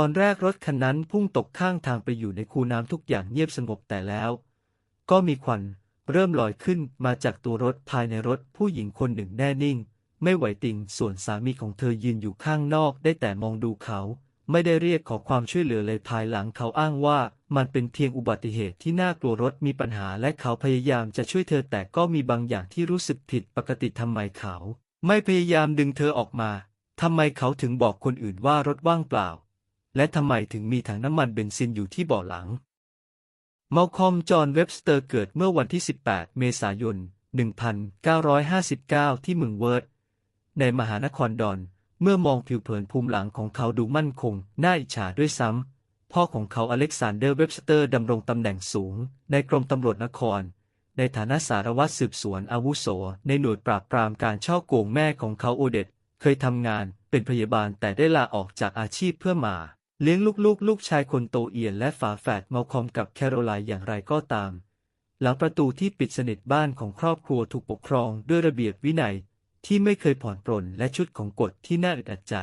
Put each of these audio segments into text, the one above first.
ตอนแรกรถคันนั้นพุ่งตกข้างทางไปอยู่ในคูน้ำทุกอย่างเงียบสงบแต่แล้ว ก็มีควันเริ่มลอยขึ้นมาจากตัวรถภายในรถผู้หญิงคนหนึ่งแน่นิ่ง ไม่ไหวติงส่วนสามีของเธอยืนอยู่ข้างนอกได้แต่มองดูเขา ไม่ได้เรียกขอความช่วยเหลือเลยภายหลังเขาอ้างว่ามันเป็นเพียงอุบัติเหตุที่น่ากลัวรถมีปัญหาและเขาพยายามจะช่วยเธอแต่ก็มีบางอย่างที่รู้สึกผิดปกติทำไมเขา ไม่พยายามดึงเธอออกมาทำไมเขาถึงบอกคนอื่นว่ารถว่างเปล่า และทำไมถึงมีถังน้ำมันเบนซินอยู่ที่เบาะหลัง มัลคอม จอห์น เว็บสเตอร์เกิดเมื่อวันที่ 18 เมษายน 1959 ที่เมืองเวิร์ด ในมหานครดอน เมื่อมองผิวเผินภูมิหลังของเขาดูมั่นคง น่าอิจฉาด้วยซ้ำ พ่อของเขาอเล็กซานเดอร์ เว็บสเตอร์ดำรงตำแหน่งสูง ในกรมตำรวจนคร ในฐานะสารวัตรสืบสวนอาวุโส ในหน่วยปราบปรามการช่อโกงแม่ของเขาโอเดตเคยทำงานเป็นพยาบาลแต่ได้ลาออกจากอาชีพเพื่อมา เลี้ยงลูกๆลลูกชายคนโตเอียนและฝาแฝดเมาคอมกับแคโรไลน์อย่างไรก็ตาม หลังประตูที่ปิดสนิทบ้านของครอบครัวถูกปกครองด้วยระเบียบวินัยที่ไม่เคยผ่อนปรนและชุดของกฎที่น่าอึดอัดใจ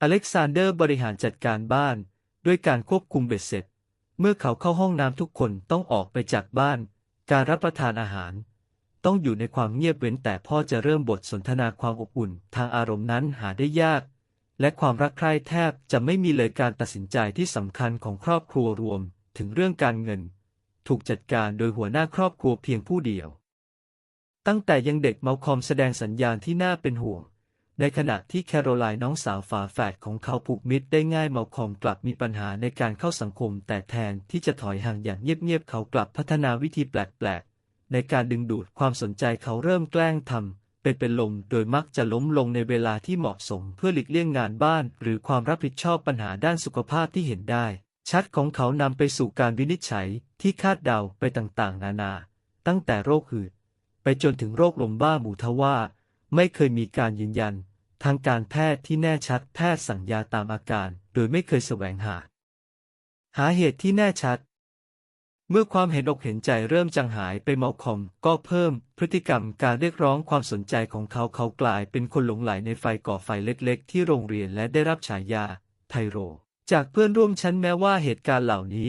อเล็กซานเดอร์บริหารจัดการบ้าน ด้วยการควบคุมเบ็ดเสร็จ เมื่อเขาเข้าห้องน้ำทุกคนต้องออกไปจากบ้าน การรับประทานอาหาร ต้องอยู่ในความเงียบเว้นแต่พ่อจะเริ่มบทสนทนาความอบอุ่น ทางอารมณ์นั้นหาได้ยาก และความรักใคร่แทบจะไม่มีเลยการตัดสินใจที่สำคัญของครอบครัวรวมถึงเรื่องการเงิน ถูกจัดการโดยหัวหน้าครอบครัวเพียงผู้เดียว ตั้งแต่ยังเด็กเมาคอมแสดงสัญญาณที่น่าเป็นห่วง ในขณะที่แคโรไลน์น้องสาวฝาแฝดของเขาผูกมิตรได้ง่ายเมาคอมกลับมีปัญหาในการเข้าสังคม แต่แทนที่จะถอยห่างอย่างเงียบๆเขากลับพัฒนาวิธีแปลกๆในการดึงดูดความสนใจเขาเริ่มแกล้งทำ เป็นเป็นลมโดยมักจะล้มลงในเวลาที่เหมาะสมเพื่อหลีกเลี่ยงงานบ้าน หรือความรับผิดชอบปัญหาด้านสุขภาพที่เห็นได้ ชัดของเขานำไปสู่การวินิจฉัยที่คาดเดาไปต่างๆ นานา ตั้งแต่โรคหืด ไปจนถึงโรคลมบ้าหมูทว่า ไม่เคยมีการยืนยัน ทางการแพทย์ที่แน่ชัดแพทย์สั่งยาตามอาการ โดยไม่เคยแสวงหา หาเหตุที่แน่ชัด เมื่อความเห็นอกเห็นใจเริ่มจางหายไปเมาคอมก็เพิ่มพฤติกรรมการเรียกร้องความสนใจของเขาเขากลายเป็นคนหลงไหลในไฟก่อไฟเล็กๆ ที่โรงเรียนและได้รับฉายา ไทโร จากเพื่อนร่วมชั้นแม้ว่าเหตุการณ์เหล่านี้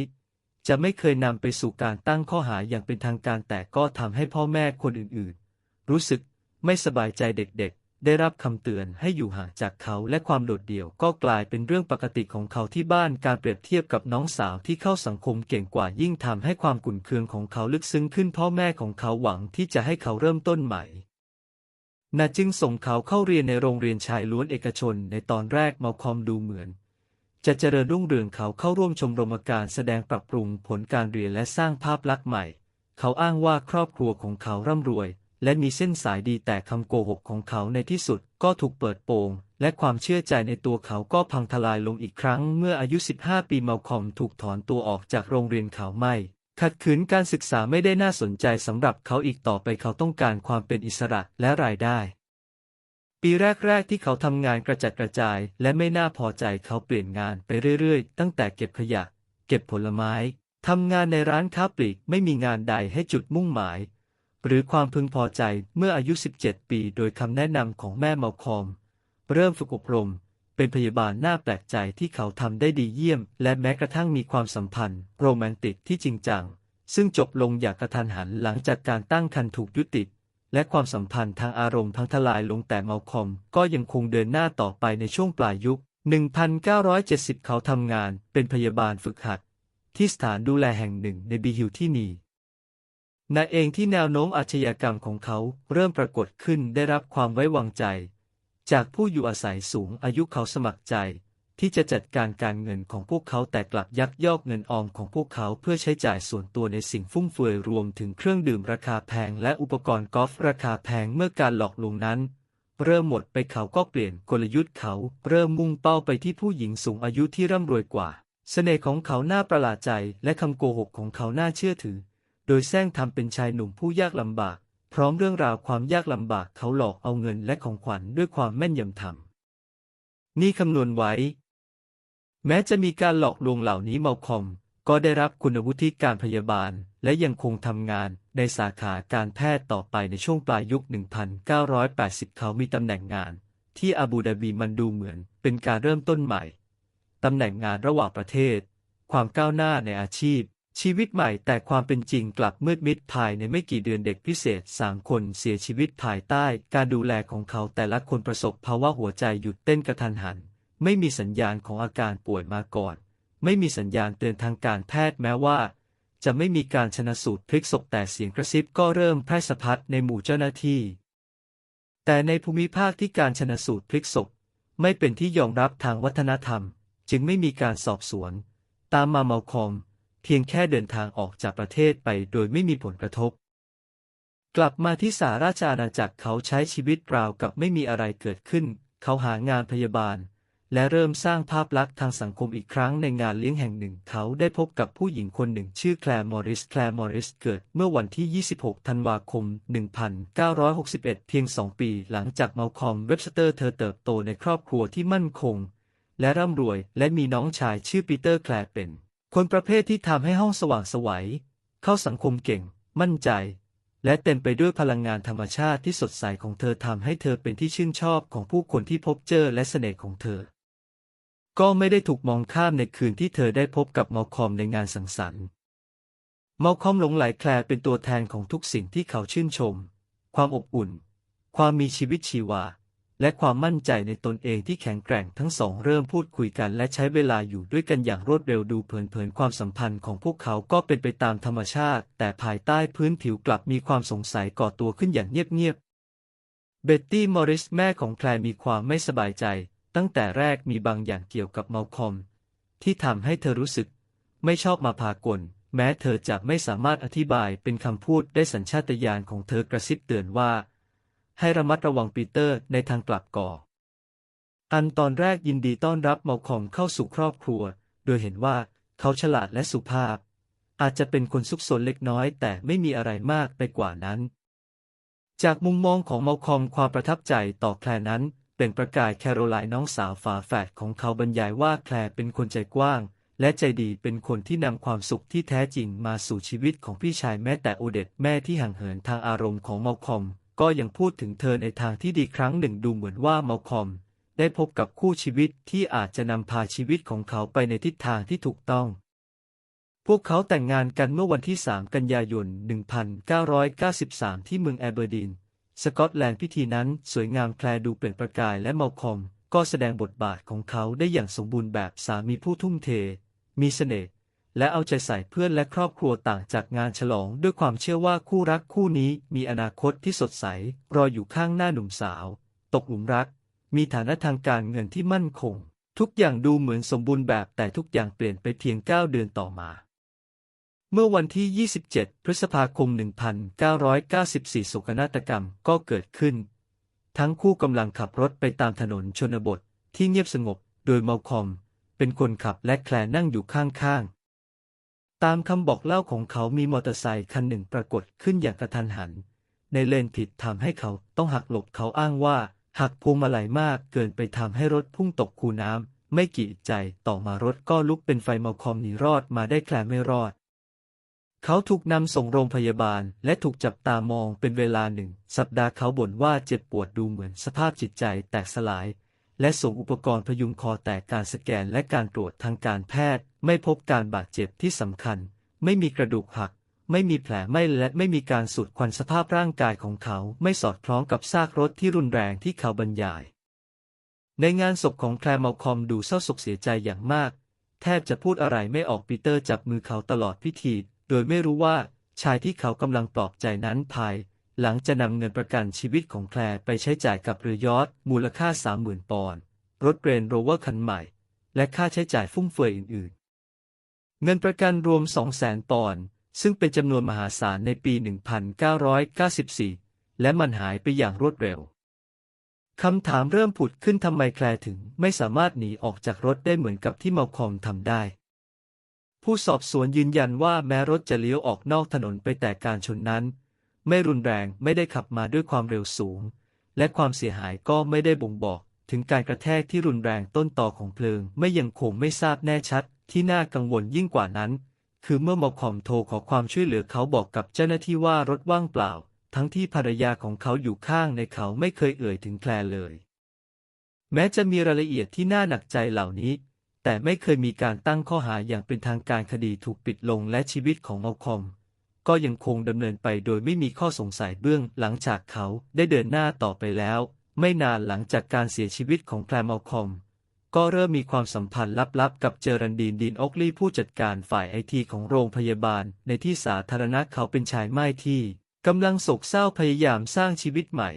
จะไม่เคยนำไปสู่การตั้งข้อหาอย่างเป็นทางการแต่ก็ทำให้พ่อแม่คนอื่นๆ รู้สึกไม่สบายใจเด็กๆ ได้รับคำเตือนให้อยู่ห่างจากเขาและความโดดเดี่ยวก็กลายเป็นเรื่องปกติของเขาที่บ้านการเปรียบเทียบกับน้องสาวที่เข้าสังคมเก่งกว่ายิ่งทำให้ความกุ่นเคืองของเขาลึกซึ้งขึ้นพ่อแม่ของเขาหวังที่จะให้เขาเริ่มต้นใหม่นาจึงส่งเขาเข้าเรียนในโรงเรียนชายล้วนเอกชนในตอนแรกมาคอมดูเหมือน จะเจริญรุ่งเรืองเขาเข้าร่วมชมรมการแสดงปรับปรุงผลการเรียนและสร้างภาพลักษณ์ใหม่ เขาอ้างว่าครอบครัวของเขาร่ำรวย และมีเส้นสายดีแต่คำโกหกของเขาในที่สุดก็ถูกเปิดโปง และความเชื่อใจในตัวเขาก็พังทลายลงอีกครั้ง เมื่ออายุ 15 ปีเมาคอมถูกถอนตัวออกจากโรงเรียนเขาไม่ ขัดขืนการศึกษาไม่ได้น่าสนใจสำหรับเขาอีกต่อไปเขาต้องการความเป็นอิสระและรายได้ ปีแรก ๆ ที่เขาทำงานกระจัดกระจาย และไม่น่าพอใจเขาเปลี่ยนงานไปเรื่อย ๆ ตั้งแต่เก็บขยะ เก็บผลไม้ทำงานในร้านค้าปลีกไม่มีงานใดให้จุดมุ่งหมาย หรือความพึงพอใจเมื่ออายุ 17 ปี โดยคำแนะนำของแม่เมาคอม เริ่มฝึกอบรม เป็นพยาบาลน่าแปลกใจที่เขาทำได้ดีเยี่ยม และแม้กระทั่งมีความสัมพันธ์ โรแมนติกที่จริงจัง ซึ่งจบลงอย่างกระทันหันหลังจากการตั้งครรภ์ถูกยุติ และความสัมพันธ์ทางอารมณ์พังทลายลงแต่เมาคอม ก็ยังคงเดินหน้าต่อไปในช่วงปลายยุค 1970 เขาทำงานเป็นพยาบาลฝึกหัด ที่สถานดูแลแห่งหนึ่งในบีฮิลที่นี นาเองที่แนวโน้มอาชญากรรมของเขาเริ่มปรากฏขึ้นได้รับความไว้วางใจ จากผู้อยู่อาศัยสูงอายุเขาสมัครใจ ที่จะจัดการการเงินของพวกเขาแต่กลับยักยอกเงินออมของพวกเขาเพื่อใช้จ่ายส่วนตัวในสิ่งฟุ่มเฟือยรวมถึงเครื่องดื่มราคาแพงและอุปกรณ์กอล์ฟราคาแพงเมื่อการหลอกลวงนั้น เริ่มหมดไปเขาก็เปลี่ยนกลยุทธ์เขาเริ่มมุ่งเป้าไปที่ผู้หญิงสูงอายุที่ร่ำรวยกว่า เสน่ห์ของเขาน่าประหลาดใจและคำโกหกของเขาน่าเชื่อถือ โดยแซงทำเป็นชายหนุ่มผู้ยากลำบาก พร้อมเรื่องราวความยากลำบากเขาหลอกเอาเงินและของขวัญด้วยความแม่นยำทำนี่คำนวณไว้ แม้จะมีการหลอกลวงเหล่านี้เมาคอม ก็ได้รับคุณวุฒิการพยาบาล และยังคงทำงานในสาขาการแพทย์ต่อไปในช่วงปลายยุค 1980 เขามีตำแหน่งงาน ที่อาบูดาบีมันดูเหมือนเป็นการเริ่มต้นใหม่ ตำแหน่งงานระหว่างประเทศ ความก้าวหน้าในอาชีพ ชีวิตใหม่แต่ความเป็นจริงกลับมืดมิดภายในไม่กี่เดือนเด็กพิเศษสามคนเสียชีวิตภายใต้การดูแลของเขาแต่ละคนประสบภาวะหัวใจหยุดเต้นกระทันหัน ไม่มีสัญญาณของอาการป่วยมาก่อน ไม่มีสัญญาณเตือนทางการแพทย์แม้ว่า จะไม่มีการชนะสูตรพลิกศพแต่เสียงกระซิบก็เริ่มแพร่สะพัดในหมู่เจ้าหน้าที่ แต่ในภูมิภาคที่การชนะสูตรพลิกศพไม่เป็นที่ยอมรับทางวัฒนธรรม จึงไม่มีการสอบสวน ตามมาเมาคอม เพียงแค่เดินทางออกจากประเทศไปโดยไม่มีผลกระทบ กลับมาที่สาราชอาณาจักรเขาใช้ชีวิตราวกับไม่มีอะไรเกิดขึ้น เขาหางานพยาบาล และเริ่มสร้างภาพลักษณ์ทางสังคมอีกครั้งในงานเลี้ยงแห่งหนึ่ง เขาได้พบกับผู้หญิงคนหนึ่งชื่อแคลร์มอริส แคลร์มอริสเกิดเมื่อวันที่ 26 ธันวาคม 1961 เพียงสองปีหลังจากเมาคอมเว็บสเตอร์เธอเติบโตในครอบครัวที่มั่นคง และร่ำรวย และมีน้องชายชื่อปีเตอร์แคลร์เป็น คนประเภทที่ทำให้ห้องสว่างสวัย เข้าสังคมเก่ง มั่นใจ และเต็มไปด้วยพลังงานธรรมชาติที่สดใสของเธอทำให้เธอเป็นที่ชื่นชอบของผู้คนที่พบเจอและเสน่ห์ของเธอ ก็ไม่ได้ถูกมองข้ามในคืนที่เธอได้พบกับมอลคอมในงานสังสรรค์มอลคอมหลงไหลแคลร์เป็นตัวแทนของทุกสิ่งที่เขาชื่นชม ความอบอุ่น ความมีชีวิตชีวา และความมั่นใจในตนเองที่แข็งแกร่งทั้งสองเริ่มพูดคุยกันและใช้เวลาอยู่ด้วยกันอย่างรวดเร็วดูเผินๆความสัมพันธ์ของพวกเขาก็เป็นไปตามธรรมชาติ แต่ภายใต้พื้นผิวกลับมีความสงสัยก่อตัวขึ้นอย่างเงียบๆ เบ็ตตี้ มอริส แม่ของแคลร์มีความไม่สบายใจ ตั้งแต่แรกมีบางอย่างเกี่ยวกับเมาคอม ที่ทำให้เธอรู้สึก ไม่ชอบมาพากล แม้เธอจะไม่สามารถอธิบายเป็นคำพูดได้สัญชาตญาณของเธอกระซิบเตือนว่า ให้ระมัดระวังปีเตอร์ในทางกลับก่อ อันตอนแรกยินดีต้อนรับเมาคอมเข้าสู่ครอบครัว โดยเห็นว่าเขาฉลาดและสุภาพ อาจจะเป็นคนซุกซนเล็กน้อย แต่ไม่มีอะไรมากไปกว่านั้น จากมุมมองของเมาคอมความประทับใจต่อแคลนั้นเป็นประกายแคโรไลน์น้องสาวฝาแฝดของเขาบรรยายว่าแคลเป็นคนใจกว้าง และใจดีเป็นคนที่นำความสุขที่แท้จริงมาสู่ชีวิตของพี่ชายแม้แต่โอเดตแม่ที่ห่างเหินทางอารมณ์ของเมาคอม ก็ยังพูดถึงเธอในทางที่ดีครั้งหนึ่งดูเหมือนว่าเมาคอม ได้พบกับคู่ชีวิตที่อาจจะนำพาชีวิตของเขาไปในทิศทางที่ถูกต้อง พวกเขาแต่งงานกันเมื่อวันที่ 3 กันยายน 1993 ที่เมืองแอเบอร์ดีน สกอตแลนด์พิธีนั้นสวยงามแคลร์ดูเปล่งประกายและเมาคอม ก็แสดงบทบาทของเขาได้อย่างสมบูรณ์แบบสามีผู้ทุ่มเท มีเสน่ห์ และเอาใจใส่เพื่อนและครอบครัวต่างจากงานฉลอง ด้วยความเชื่อว่าคู่รักคู่นี้มีอนาคตที่สดใส รออยู่ข้างหน้าหนุ่มสาว ตกหลุมรัก มีฐานะทางการเงินที่มั่นคง ทุกอย่างดูเหมือนสมบูรณ์แบบแต่ทุกอย่างเปลี่ยนไปเพียง 9 เดือนต่อมา เมื่อวันที่ 27 พฤษภาคม 1994โศกนาฏกรรมก็เกิดขึ้น ทั้งคู่กำลังขับรถไปตามถนนชนบทที่เงียบสงบ โดยเมาคอม เป็นคนขับและแคลนั่งอยู่ข้างๆ ตามคำบอกเล่าของเขามีมอเตอร์ไซค์คันหนึ่งปรากฏขึ้นอย่างกระทันหัน ในเลนผิดทำให้เขาต้องหักหลบเขาอ้างว่า หักพวงมาลัยมากเกินไปทำให้รถพุ่งตกคูน้ำไม่กี่ใจต่อมารถก็ลุกเป็นไฟเมาคอมหนีรอดมาได้แคลไม่รอด เขาถูกนำส่งโรงพยาบาลและถูกจับตามองเป็นเวลาหนึ่ง สัปดาห์เขาบ่นว่าเจ็บปวดดูเหมือนสภาพจิตใจแตกสลาย และส่งอุปกรณ์พยุงคอแต่การสแกนและการตรวจทางการแพทย์ ไม่พบการบาดเจ็บที่สำคัญ ไม่มีกระดูกหัก ไม่มีแผลไหม่และไม่มีการสูดควันสภาพร่างกายของเขาไม่สอดคล้องกับซากรถที่รุนแรงที่เขาบรรยาย ในงานศพของแคลมาลคอมดูเศร้าโศกเสียใจอย่างมาก แทบจะพูดอะไรไม่ออกปีเตอร์จับมือเขาตลอดพิธี โดยไม่รู้ว่าชายที่เขากำลังปลอบใจนั้นภาย หลังจะนำเงินประกันชีวิตของแคลร์ไปใช้จ่ายกับเรือยอทมูลค่า 30,000 ปอนด์รถเรนโรเวอร์คันใหม่ และค่าใช้จ่ายฟุ่มเฟือยอื่น ๆ เงินประกันรวม 200,000 ปอนด์ซึ่งเป็นจำนวนมหาศาลในปี 1994 และมันหายไปอย่างรวดเร็วคำถามเริ่มผุดขึ้นทำไมแคลร์ถึงไม่สามารถหนีออกจากรถได้เหมือนกับที่เมาคอมทำได้ ผู้สอบสวนยืนยันว่าแม้รถจะเลี้ยวออกนอกถนนไปแต่การชนนั้น ไม่รุนแรงไม่ได้ขับมาด้วยความเร็วสูง และความเสียหายก็ไม่ได้บ่งบอก ถึงการกระแทกที่รุนแรงต้นต่อของเพลิง ไม่ยังคงไม่ทราบแน่ชัด ที่น่ากังวลยิ่งกว่านั้น คือเมื่อมาคอมโทรขอความช่วยเหลือเขาบอกกับเจ้าหน้าที่ว่ารถว่างเปล่า ทั้งที่ภรรยาของเขาอยู่ข้างในเขาไม่เคยเอ่ยถึงแคลร์เลย แม้จะมีรายละเอียดที่น่าหนักใจเหล่านี้แต่ไม่เคยมีการตั้งข้อหาอย่างเป็นทางการคดีถูกปิดลงและชีวิตของมัลคอม ก็ยังคงดำเนินไปโดยไม่มีข้อสงสัยเบื้องหลังจากเขาได้เดินหน้าต่อไปแล้ว ไม่นานหลังจากการเสียชีวิตของแคลมัลคอม ก็เริ่มมีความสัมพันธ์ลับๆ กับเจอรันดีนดีนโอกลีย์ผู้จัดการฝ่ายไอทีของโรงพยาบาล ในที่สาธารณะเขาเป็นชายไม่ที่กำลังโศกเศร้าพยายามสร้างชีวิตใหม่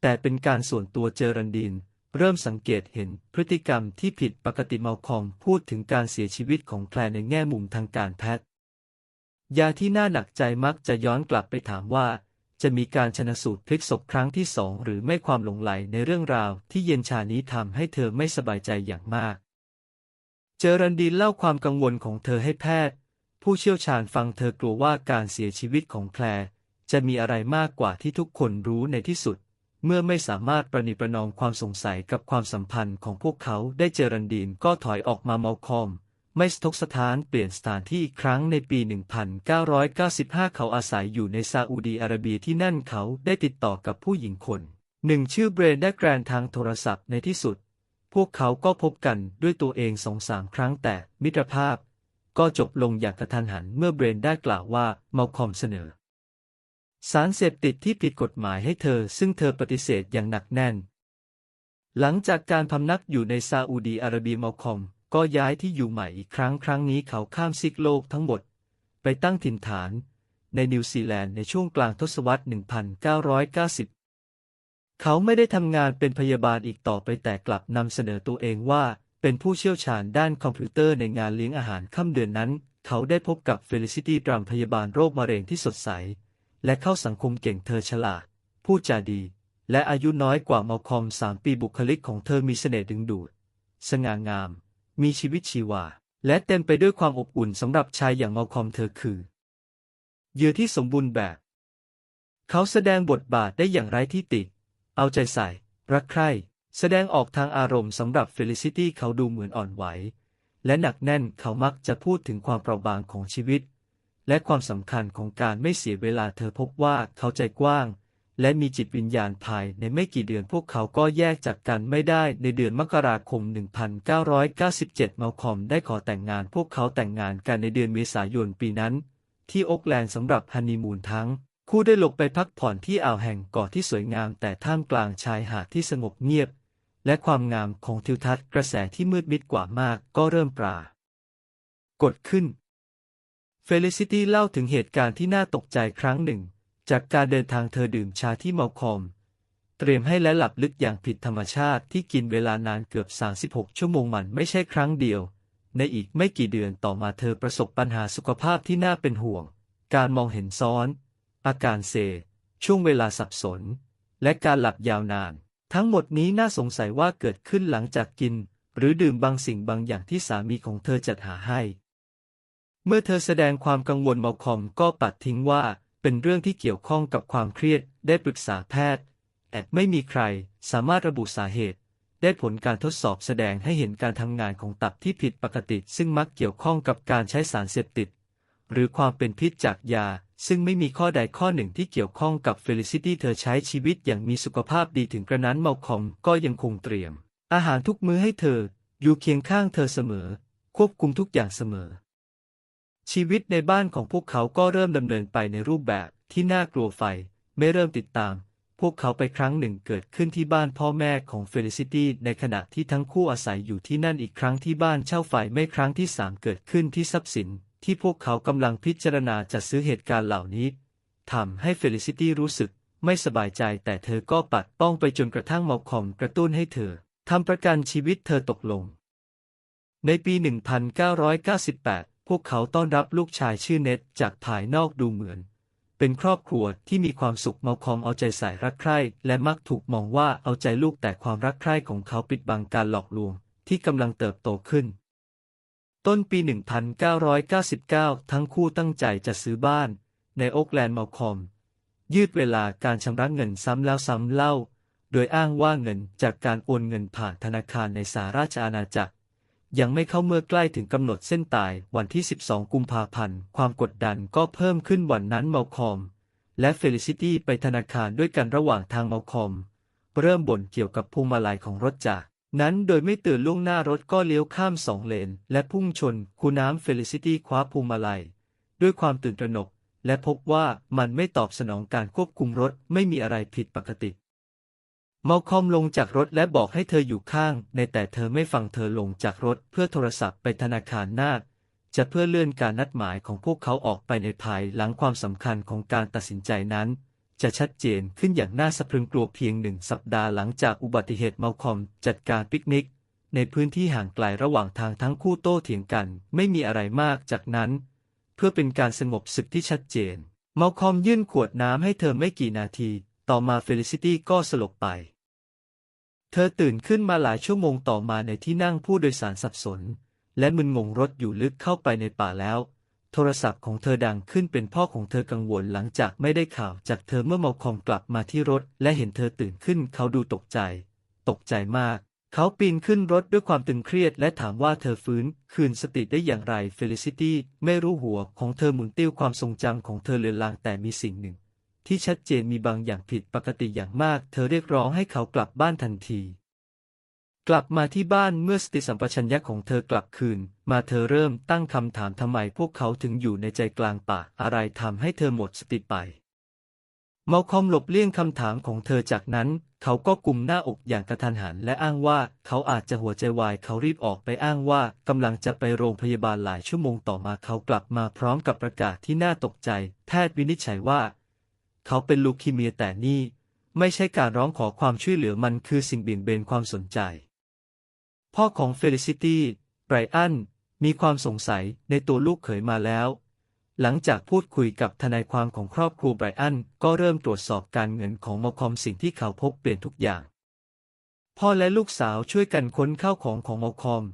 แต่เป็นการส่วนตัวเจอรันดีนเริ่มสังเกตเห็นพฤติกรรมที่ผิดปกติเมาคอมพูดถึงการเสียชีวิตของแคลในแง่มุมทางการแพทย์ ยาที่น่าหนักใจมักจะย้อนกลับไปถามว่า จะมีการชนสูตรพลิกศพครั้งที่สองหรือไม่ความหลงไหลในเรื่องราวที่เย็นชานี้ทำให้เธอไม่สบายใจอย่างมาก เจอรันดีนเล่าความกังวลของเธอให้แพทย์ ผู้เชี่ยวชาญฟังเธอกลัวว่าการเสียชีวิตของแคลร์จะมีอะไรมากกว่าที่ทุกคนรู้ในที่สุด เมื่อไม่สามารถประนีประนอมความสงสัยกับความสัมพันธ์ของพวกเขาได้เจอรันดีนก็ถอยออกมาเมาคอม ไม่สทกสถานเปลี่ยนสถานที่อีกครั้งในปี 1995 เขาอาศัยอยู่ในซาอุดีอาระเบียที่นั่นเขาได้ติดต่อกับผู้หญิงคน หนึ่งชื่อเบรนได้แกรนทางโทรศัพท์ในที่สุด พวกเขาก็พบกันด้วยตัวเองสองสามครั้งแต่มิตรภาพ ก็จบลงอย่างกระทันหันเมื่อเบรนได้กล่าวว่าเมาคอมเสนอ สารเสพติดที่ผิดกฎหมายให้เธอ ซึ่งเธอปฏิเสธอย่างหนักแน่น หลังจากการพำนักอยู่ในซาอุดีอาระเบียเมาคอม ก็ย้ายที่อยู่ใหม่อีกครั้งครั้งนี้เขาข้ามซิกโลกทั้งหมด ไปตั้งถิ่นฐาน ในนิวซีแลนด์ในช่วงกลางทศวรรษ 1990 เขาไม่ได้ทำงานเป็นพยาบาลอีกต่อไปแต่กลับนำเสนอตัวเองว่าเป็นผู้เชี่ยวชาญด้านคอมพิวเตอร์ในงานเลี้ยงอาหารค่ำเดือนนั้น เขาได้พบกับเฟลิซิตี้ดรัมพยาบาลโรคมะเร็งที่สดใส และเข้าสังคมเก่งเธอฉลาด พูดจาดี และอายุน้อยกว่ามาคอมสามปีบุคลิกของเธอมีเสน่ห์ดึงดูด สง่างาม มีชีวิตชีวา และเต็มไปด้วยความอบอุ่นสำหรับชายอย่างมาคอมเธอคือเหยื่อที่สมบูรณ์แบบ เขาแสดงบทบาทได้อย่างไร้ที่ติ เอาใจใส่ รักใคร่ แสดงออกทางอารมณ์สำหรับเฟลิซิตี้เขาดูเหมือนอ่อนไหว และหนักแน่นเขามักจะพูดถึงความเปราะบางของชีวิต และความสำคัญของการไม่เสียเวลาเธอพบว่าเขาใจกว้าง และมีจิตวิญญาณภายในไม่กี่เดือนพวกเขาก็แยกจากกันไม่ได้ในเดือนมกราคม 1997 มาคอมได้ขอแต่งงานพวกเขาแต่งงานกันในเดือนเมษายนปีนั้น ที่โอ๊กแลนด์สำหรับฮันนีมูนทั้ง คู่ได้ลงไปพักผ่อนที่อ่าวแห่งเกาะที่สวยงามแต่ท่ามกลางชายหาดที่สงบเงียบ และความงามของทิวทัศน์กระแสที่มืดมิดกว่ามากก็เริ่มปรากฏขึ้นเฟลิซิตี้เล่าถึงเหตุการณ์ที่น่าตกใจครั้งหนึ่ง จากการเดินทางเธอดื่มชาที่เมาคอม เตรียมให้และหลับลึกอย่างผิดธรรมชาติที่กินเวลานานเกือบ 36 ชั่วโมงมันไม่ใช่ครั้งเดียว ในอีกไม่กี่เดือนต่อมาเธอประสบปัญหาสุขภาพที่น่าเป็นห่วง การมองเห็นซ้อน อาการเซ ช่วงเวลาสับสน และการหลับยาวนาน ทั้งหมดนี้น่าสงสัยว่าเกิดขึ้นหลังจากกิน หรือดื่มบางสิ่งบางอย่างที่สามีของเธอจัดหาให้ เมื่อเธอแสดงความกังวลมาคอมก็ปัดทิ้งว่า เป็นเรื่องที่เกี่ยวข้องกับความเครียด ได้ปรึกษาแพทย์แต่ไม่มีใคร สามารถระบุสาเหตุ ได้ผลการทดสอบแสดงให้เห็นการทำงานของตับที่ผิดปกติ ซึ่งมักเกี่ยวข้องกับการใช้สารเสพติด หรือความเป็นพิษจากยา ซึ่งไม่มีข้อใดข้อหนึ่งที่เกี่ยวข้องกับเฟลิซิตี้เธอใช้ชีวิตอย่างมีสุขภาพดีถึงกระนั้นเมาคอมก็ยังคงเตรียม อาหารทุกมื้อให้เธอ อยู่เคียงข้างเธอเสมอ ควบคุมทุกอย่างเสมอ ชีวิตในบ้านของพวกเขาก็เริ่มดำเนินไปในรูปแบบที่น่ากลัวไฟไม่เริ่มติดตาม พวกเขาไปครั้งหนึ่งเกิดขึ้นที่บ้านพ่อแม่ของเฟลิซิตี้ในขณะที่ทั้งคู่อาศัยอยู่ที่นั่นอีกครั้งที่บ้านเช่าไฟไม่ครั้งที่สามเกิดขึ้นที่ทรัพย์สิน ที่พวกเขากำลังพิจารณาจัดซื้อเหตุการณ์เหล่านี้ทำให้เฟลิซิตี้รู้สึกไม่สบายใจแต่เธอก็ปัดป้องไปจนกระทั่งมาคอมกระตุ้นให้เธอทำประกันชีวิตเธอตกลง ในปี 1998 พวกเขาต้อนรับลูกชายชื่อเน็ตจากภายนอกดูเหมือน เป็นครอบครัวที่มีความสุขเมาคอมเอาใจใส่รักใคร่และมักถูกมองว่าเอาใจลูกแต่ความรักใคร่ของเขาปิดบังการหลอกลวงที่กำลังเติบโตขึ้น ต้นปี 1999 ทั้งคู่ตั้งใจจะซื้อบ้าน ในโอ๊กแลนด์มาคอม ยืดเวลาการชำระเงินซ้ำแล้วซ้ำเล่า โดยอ้างว่าเงินจากการโอนเงินผ่านธนาคารในสหราชอาณาจักร ยังไม่เข้าเมื่อใกล้ถึงกำหนดเส้นตายวันที่ 12 กุมภาพันธ์ ความกดดันก็เพิ่มขึ้นวันนั้นเมาคอม และเฟลิซิตี้ไปธนาคารด้วยกันระหว่างทางเมาคอม เริ่มบ่นเกี่ยวกับพวงมาลัยของรถจากนั้นโดยไม่เตือนล่วงหน้ารถก็เลี้ยวข้ามสองเลน และพุ่งชนคูน้ำเฟลิซิตี้คว้าพวงมาลัย ด้วยความตื่นตระหนก และพบว่ามันไม่ตอบสนองการควบคุมรถไม่มีอะไรผิดปกติ มาคอมลงจากรถและบอกให้เธออยู่ข้าง ในแต่เธอไม่ฟังเธอลงจากรถเพื่อโทรศัพท์ไปธนาคารนาดจะเพื่อเลื่อนการนัดหมายของพวกเขาออกไปในภายหลังความสำคัญของการตัดสินใจนั้น จะชัดเจนขึ้นอย่างน่าสะพรึงกลัวเพียงหนึ่งสัปดาห์หลังจากอุบัติเหตุเมาคอมจัดการปิกนิก ในพื้นที่ห่างไกลระหว่างทางทั้งคู่โต้เถียงกัน ไม่มีอะไรมากจากนั้น เพื่อเป็นการสงบศึกที่ชัดเจน เมาคอมยื่นขวดน้ำให้เธอไม่กี่นาที ต่อมาเฟลิซิตี้ก็สลบไป เธอตื่นขึ้นมาหลายชั่วโมงต่อมาในที่นั่งผู้โดยสารสับสน และมึนงงรถอยู่ลึกเข้าไปในป่าแล้ว โทรศัพท์ของเธอดังขึ้นเป็นพ่อของเธอกังวลหลังจากไม่ได้ข่าวจากเธอเมื่อเมาคอมกลับมาที่รถ และเห็นเธอตื่นขึ้นเขาดูตกใจ ตกใจมาก เขาปีนขึ้นรถด้วยความตึงเครียด และถามว่าเธอฟื้นคืนสติได้อย่างไรเฟลิซิตี้ไม่รู้หัวของเธอหมุนติ้วความทรงจำของเธอเลือนลางแต่มีสิ่งหนึ่ง ที่ชัดเจนมีบางอย่างผิดปกติอย่างมาก เธอเรียกร้องให้เขากลับบ้านทันที กลับมาที่บ้านเมื่อสติสัมปชัญญะของเธอกลับคืน มาเธอเริ่มตั้งคำถามทำไมพวกเขาถึงอยู่ในใจกลางป่าอะไรทำให้เธอหมดสติไปเมาคอมหลบเลี่ยงคำถามของเธอจากนั้น เขาก็กุมหน้าอกอย่างกระทันหันและอ้างว่าเขาอาจจะหัวใจวายเขารีบออกไปอ้างว่ากำลังจะไปโรงพยาบาลหลายชั่วโมงต่อมาเขากลับมาพร้อมกับประกาศที่น่าตกใจ แพทย์วินิจฉัยว่า เขาเป็นลูคีเมียแต่นี่ ไม่ใช่การร้องขอความช่วยเหลือมันคือสิ่งเบี่ยงเบนความสนใจ พ่อของเฟลิซิตี้ไบรอันมีความสงสัยในตัวลูกเขยมาแล้ว หลังจากพูดคุยกับทนายความของครอบครัวไบรอันก็เริ่มตรวจสอบการเงินของมอคอมสิ่งที่เขาพบเปลี่ยนทุกอย่าง พ่อและลูกสาวช่วยกันค้นข้าวของของมอคอม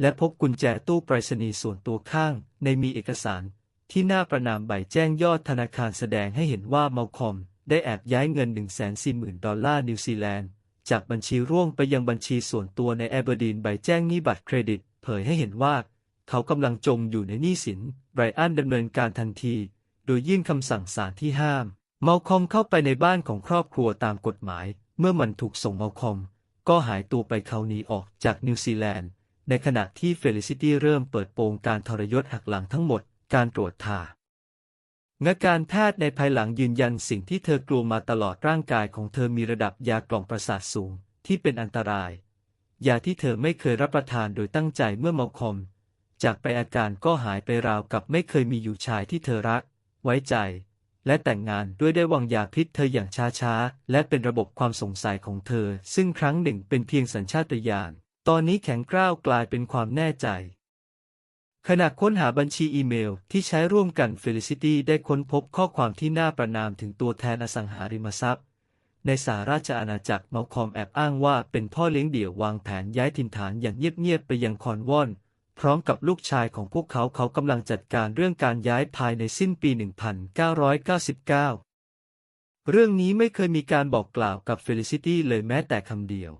และพบกุญแจตู้ไปรษณีย์ส่วนตัวข้างในมีเอกสาร ที่น้าประนามใบแจ้งยอดธนาคารแสดงให้เห็นว่าเมาคอม ได้แอบย้ายเงิน 140,000 ดอลลาร์นิวซีแลนด์ จากบัญชีร่วงไปยังบัญชีส่วนตัวในแอเบอร์ดีนใบแจ้งหนี้บัตรเครดิต เผยให้เห็นว่า เขากำลังจมอยู่ในหนี้สินไบรอันดำเนินการทันที โดยยื่นคำสั่งศาลที่ห้าม เมาคอมเข้าไปในบ้านของครอบครัวตามกฎหมาย เมื่อมันถูกส่งเมาคอม ก็หายตัวไปเขาหนีออกจากนิวซีแลนด์ในขณะที่เฟลิซิตี้เริ่มเปิดโปงการทรยศหักหลังทั้งหมด การตรวจทางาการแพทย์ในภายหลังยืนยันสิ่งที่เธอกลัวมาตลอดร่างกายของเธอมีระดับยากล่อมประสาทสูงที่เป็นอันตราย ยาที่เธอไม่เคยรับประทานโดยตั้งใจเมื่อมาคอม จากไปอาการก็หายไปราวกับไม่เคยมีอยู่ชายที่เธอรัก ไว้ใจ และแต่งงานด้วยได้วางยาพิษเธออย่างช้าๆ และเป็นระบบความสงสัยของเธอ ซึ่งครั้งหนึ่งเป็นเพียงสัญชาตญาณตอนนี้แข็งกร้าวกลายเป็นความแน่ใจ ขณะค้นหาบัญชีอีเมลที่ใช้ร่วมกันเฟลิซิตี้ได้ค้นพบข้อความที่น่าประนามถึงตัวแทนอสังหาริมทรัพย์ ในสหราชอาณาจักรเมาคอมแอบอ้างว่าเป็นพ่อเลี้ยงเดี่ยววางแผนย้ายถิ่นฐานอย่างเงียบๆไปยังคอนวอน พร้อมกับลูกชายของพวกเขาเขากำลังจัดการเรื่องการย้ายภายในสิ้นปี 1999 เรื่องนี้ไม่เคยมีการบอกกล่าวกับเฟลิซิตี้เลยแม้แต่คำเดียว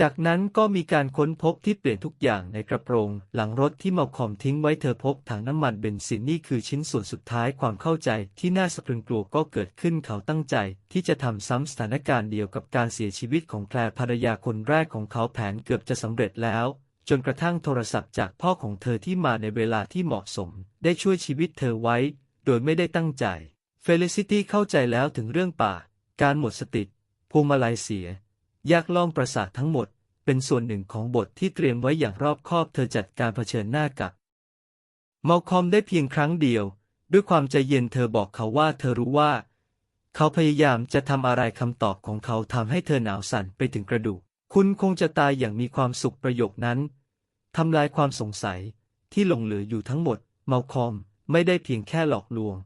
จากนั้นก็มีการค้นพบที่เปลี่ยนทุกอย่างในกระโปรง หลังรถที่เมาคอมทิ้งไว้เธอพบถังน้ำมันเบนซินนี่คือชิ้นส่วนสุดท้ายความเข้าใจที่น่าสะพรึงกลัวก็เกิดขึ้นเขาตั้งใจ ที่จะทำซ้ำสถานการณ์เดียวกับการเสียชีวิตของแคลร์ภรรยาคนแรกของเขาแผนเกือบจะสำเร็จแล้ว จนกระทั่งโทรศัพท์จากพ่อของเธอที่มาในเวลาที่เหมาะสม ได้ช่วยชีวิตเธอไว้ โดยไม่ได้ตั้งใจเฟลิซิตี้เข้าใจแล้วถึงเรื่องป่า การหมดสติพวงมาลัยเสีย ยากล่องประสาททั้งหมด เป็นส่วนหนึ่งของบทที่เตรียมไว้อย่างรอบคอบเธอจัดการเผชิญหน้ากับเมาคอมได้เพียงครั้งเดียว ด้วยความใจเย็นเธอบอกเขาว่าเธอรู้ว่า เขาพยายามจะทำอะไรคำตอบของเขาทำให้เธอหนาวสั่นไปถึงกระดูก คุณคงจะตายอย่างมีความสุขประโยคนั้นทำลายความสงสัยที่หลงเหลืออยู่ทั้งหมด เมาคอมไม่ได้เพียงแค่หลอกลวง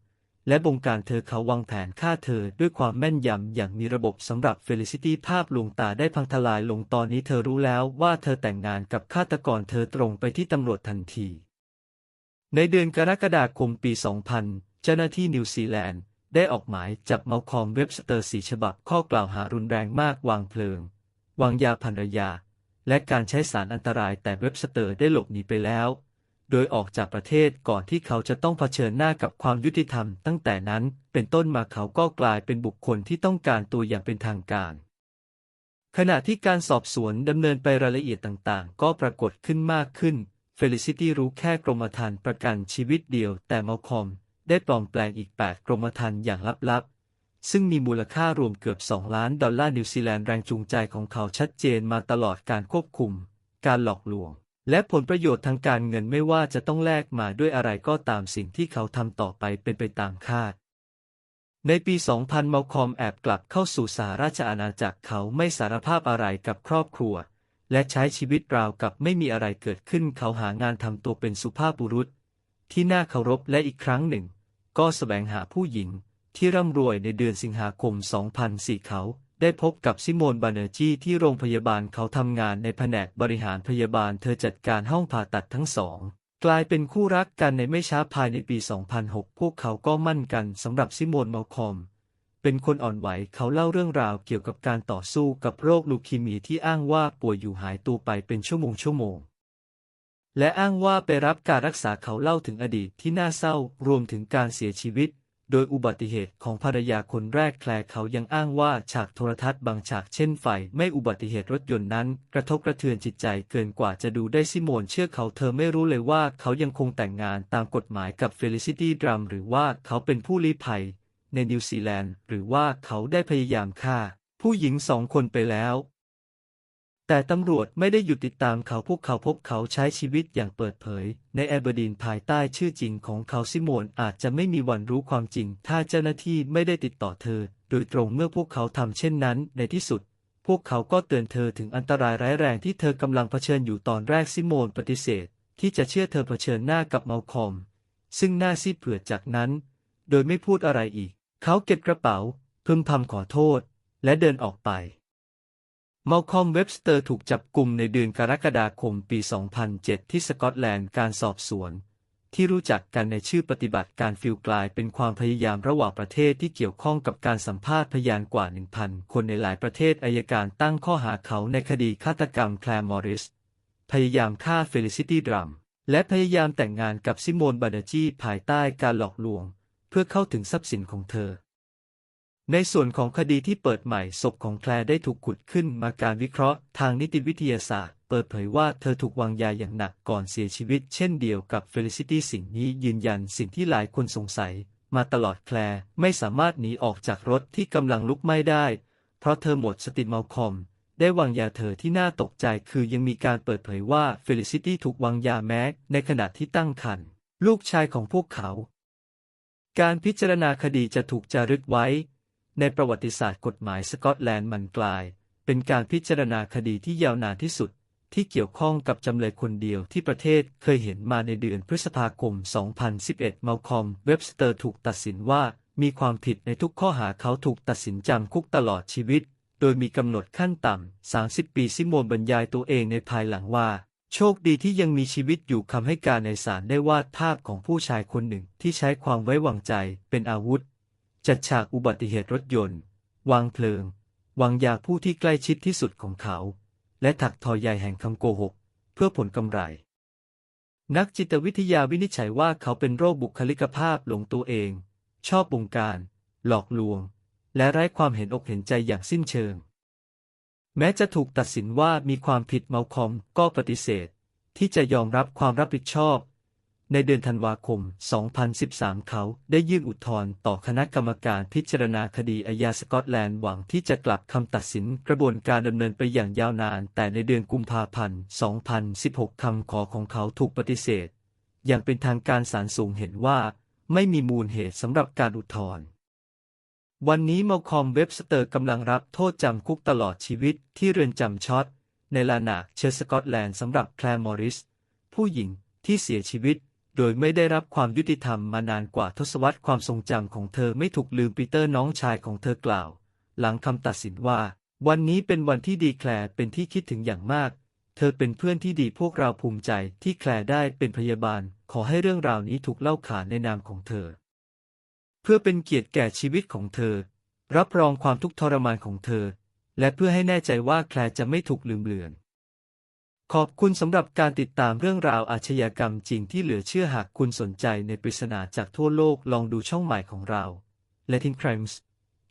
และบงการเธอเขาวางแผนฆ่าเธอด้วยความแม่นยำอย่างมีระบบสำหรับเฟลิซิตี้ภาพลวงตาได้พังทลายลงตอนนี้เธอรู้แล้วว่าเธอแต่งงานกับฆาตกรเธอตรงไปที่ตำรวจทันที ในเดือนกรกฎาคมปี 2000 เจ้าหน้าที่นิวซีแลนด์ได้ออกหมายจับเมาคอมเว็บสเตอร์สีฉบับข้อกล่าวหารุนแรงมากวางเพลิง วางยาภรรยา และการใช้สารอันตรายแต่เว็บสเตอร์ได้หลบหนีไปแล้ว โดยออกจากประเทศก่อนที่เขาจะต้องเผชิญหน้ากับความยุติธรรม ตั้งแต่นั้นเป็นต้นมาเขาก็กลายเป็นบุคคลที่ต้องการตัวอย่างเป็นทางการ ขณะที่การสอบสวนดำเนินไปรายละเอียดต่างๆ ก็ปรากฏขึ้นมากขึ้น เฟลิซิตี้รู้แค่กรมธรรม์ประกันชีวิตเดียว แต่มาคอมได้ปลอมแปลงอีก 8 กรมธรรม์อย่างลับๆ ซึ่งมีมูลค่ารวมเกือบ 2 ล้านดอลลาร์นิวซีแลนด์แรงจูงใจของเขาชัดเจนมาตลอดการควบคุม การหลอกลวง และผลประโยชน์ทางการเงินไม่ว่าจะต้องแลกมาด้วยอะไรก็ตามสิ่งที่เขาทำต่อไปเป็นไปตามคาด ในปี 2000 มาคอมแอบกลับเข้าสู่สหราชอาณาจักรเขาไม่สารภาพอะไรกับครอบครัว และใช้ชีวิตราวกับไม่มีอะไรเกิดขึ้นเขาหางานทำตัวเป็นสุภาพบุรุษ ที่น่าเคารพและอีกครั้งหนึ่ง ก็แสวงหาผู้หญิงที่ร่ำรวยในเดือนสิงหาคม 2004 เขา ได้พบกับซิโมนบาเนอร์จีที่โรงพยาบาลเขาทำงานในแผนกบริหารพยาบาลเธอจัดการห้องผ่าตัดทั้งสอง กลายเป็นคู่รักกันในไม่ช้าภายในปี 2006 พวกเขาก็มั่นกันสำหรับซิโมนมาคอม เป็นคนอ่อนไหวเขาเล่าเรื่องราวเกี่ยวกับการต่อสู้กับโรคลูคีเมียที่อ้างว่าป่วยอยู่หายตัวไปเป็นชั่วโมงชั่วโมงและอ้างว่าไปรับการรักษาเขาเล่าถึงอดีตที่น่าเศร้ารวมถึงการเสียชีวิต โดยอุบัติเหตุของภรรยาคนแรกแคลร์เขายังอ้างว่าฉากโทรทัศน์บางฉากเช่นไฟไม่อุบัติเหตุรถยนต์นั้น กระทบกระเทือนจิตใจเกินกว่าจะดูได้ซิโมนเชื่อเขาเธอไม่รู้เลยว่าเขายังคงแต่งงานตามกฎหมายกับเฟลิซิตี้ดรัมหรือว่าเขาเป็นผู้ลี้ภัยในนิวซีแลนด์ หรือว่าเขาได้พยายามฆ่า ผู้หญิงสองคนไปแล้ว แต่ตำรวจไม่ได้หยุดติดตามเขาพวกเขาพบเขาใช้ชีวิตอย่างเปิดเผย ในแอเบอร์ดีนภายใต้ชื่อจริงของเขาซิโมนอาจจะไม่มีวันรู้ความจริง ถ้าเจ้าหน้าที่ไม่ได้ติดต่อเธอ โดยตรงเมื่อพวกเขาทำเช่นนั้น ในที่สุด พวกเขาก็เตือนเธอถึงอันตรายร้ายแรงที่เธอกำลังเผชิญอยู่ตอนแรกซิโมนปฏิเสธ ที่จะเชื่อเธอเผชิญหน้ากับเมาคอม ซึ่งหน้าซีดเผือดจากนั้น โดยไม่พูดอะไรอีก เขาเก็บกระเป๋าพึมพำขอโทษ และเดินออกไป มาลคอมเว็บสเตอร์ถูกจับกลุ่มในเดือนกรกฎาคมปี 2007 ที่สกอตแลนด์การสอบสวน ที่รู้จักกันในชื่อปฏิบัติการฟิลกลายเป็นความพยายามระหว่างประเทศที่เกี่ยวข้องกับการสัมภาษณ์พยานกว่า 1,000 คนในหลายประเทศอายการตั้งข้อหาเขาในคดีฆาตกรรมแคลร์มอริส พยายามฆ่าเฟลิซิตี้ดรัม และพยายามแต่งงานกับซิโมนบาเนอร์จีภายใต้การหลอกลวง เพื่อเข้าถึงทรัพย์สินของเธอ ในส่วนของคดีที่เปิดใหม่ศพของแคลร์ได้ถูกขุดขึ้นมาการวิเคราะห์ทางนิติวิทยาศาสตร์ เปิดเผยว่าเธอถูกวางยาอย่างหนักก่อนเสียชีวิต เช่นเดียวกับเฟลิซิตี้สิ่งนี้ยืนยันสิ่งที่หลายคนสงสัย มาตลอดแคลร์ไม่สามารถหนีออกจากรถที่กำลังลุกไหม้ได้ เพราะเธอหมดสติมาลคอม ได้วางยาเธอที่น่าตกใจคือยังมีการเปิดเผยว่าเฟลิซิตี้ถูกวางยาแม้ในขณะที่ตั้งครรภ์ลูกชายของพวกเขา การพิจารณาคดีจะถูกจารึกไว้ ในประวัติศาสตร์กฎหมายสกอตแลนด์มันกลาย เป็นการพิจารณาคดีที่ยาวนานที่สุด ที่เกี่ยวข้องกับจำเลยคนเดียวที่ประเทศเคยเห็นมาในเดือนพฤษภาคม 2011มาลคอม เว็บสเตอร์ถูกตัดสินว่ามีความผิดในทุกข้อหาเขาถูกตัดสินจำคุกตลอดชีวิต โดยมีกำหนดขั้นต่ำ 30 ปีซิโมนบรรยายตัวเองในภายหลังว่า โชคดีที่ยังมีชีวิตอยู่คำให้การในศาลได้วาดภาพของผู้ชายคนหนึ่งที่ใช้ความไว้วางใจเป็นอาวุธ จัดฉากอุบัติเหตุรถยนต์ วางเพลิง วางยาผู้ที่ใกล้ชิดที่สุดของเขา และถักทอใยแห่งคำโกหก เพื่อผลกำไร นักจิตวิทยาวินิจฉัยว่าเขาเป็นโรคบุคลิกภาพหลงตัวเอง ชอบบงการ หลอกลวง และไร้ความเห็นอกเห็นใจอย่างสิ้นเชิง แม้จะถูกตัดสินว่ามีความผิดเมาคอมก็ปฏิเสธ ที่จะยอมรับความรับผิดชอบ ในเดือนธันวาคม 2013 เขาได้ยื่นอุทธรณ์ต่อคณะกรรมการพิจารณาคดีอาญาสกอตแลนด์หวังที่จะกลับคำตัดสินกระบวนการดำเนินไปอย่างยาวนาน แต่ในเดือนกุมภาพันธ์ 2016 คำขอของเขาถูกปฏิเสธ อย่างเป็นทางการศาลสูงเห็นว่า ไม่มีมูลเหตุสำหรับการอุทธรณ์วันนี้มาคอมเว็บสเตอร์กำลังรับโทษจำคุกตลอดชีวิตที่เรือนจำช็อตในลานาเชสกอตแลนด์สำหรับแคลมอริส ผู้หญิงที่เสียชีวิต โดยไม่ได้รับความยุติธรรมมานานกว่าทศวรรษความทรงจำของเธอไม่ถูกลืมปีเตอร์น้องชายของเธอกล่าว หลังคำตัดสินว่า วันนี้เป็นวันที่ดีแคลร์เป็นที่คิดถึงอย่างมาก เธอเป็นเพื่อนที่ดีพวกเราภูมิใจที่แคลร์ได้เป็นพยาบาล ขอให้เรื่องราวนี้ถูกเล่าขานในนามของเธอ เพื่อเป็นเกียรติแก่ชีวิตของเธอ รับรองความทุกข์ทรมานของเธอ และเพื่อให้แน่ใจว่าแคลร์จะไม่ถูกลืมเลือน ขอบคุณสำหรับการติดตามเรื่องราวอาชญากรรมจริงที่เหลือเชื่อหากคุณสนใจในปริศนาจากทั่วโลกลองดูช่องใหม่ของเรา Latin Crimes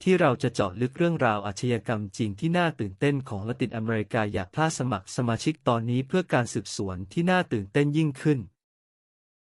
ที่เราจะเจาะลึกเรื่องราวอาชญากรรมจริงที่น่าตื่นเต้นของละตินอเมริกาอยากพลาดสมัครสมาชิกตอนนี้เพื่อการสืบสวนที่น่าตื่นเต้นยิ่งขึ้น